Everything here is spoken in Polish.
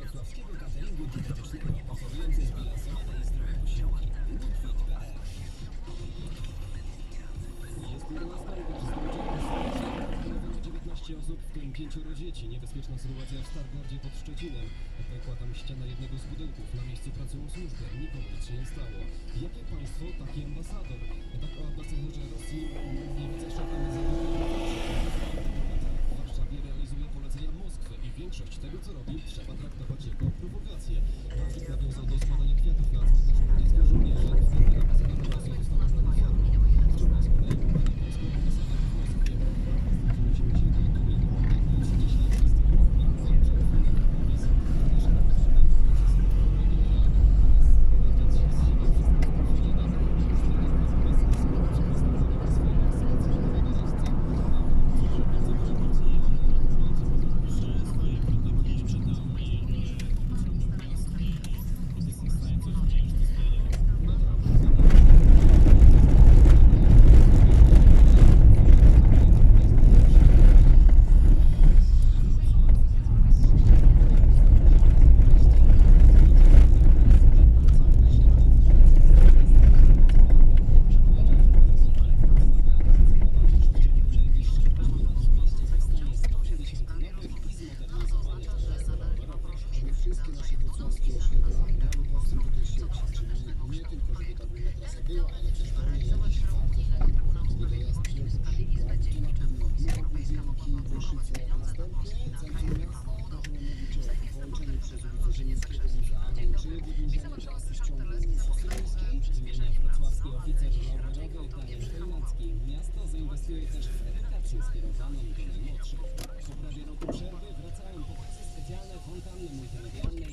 wrocławskiego cateringu dietetycznego oferujący zbilansowane i zdrowe posiłki. Liquid.pl Jest mnóstwo osób, w tym pięcioro dzieci. Niebezpieczna sytuacja w Stargardzie pod Szczecinem. Pękła tam ściana jednego z budynków. Na miejscu pracują służby. Nikomu nic się nie stało. Jakie państwo, taki ambasador? Tak o ambasadorze Rosji nie widzę, mówi wiceszef ambasador tego, co robi, trzeba traktować jako prowokację. Wawrzyk nawiązał do składania kwiatów na cmentarzu żołnierzy. Wtedy Po prawie specjalne fontanny multimedialnej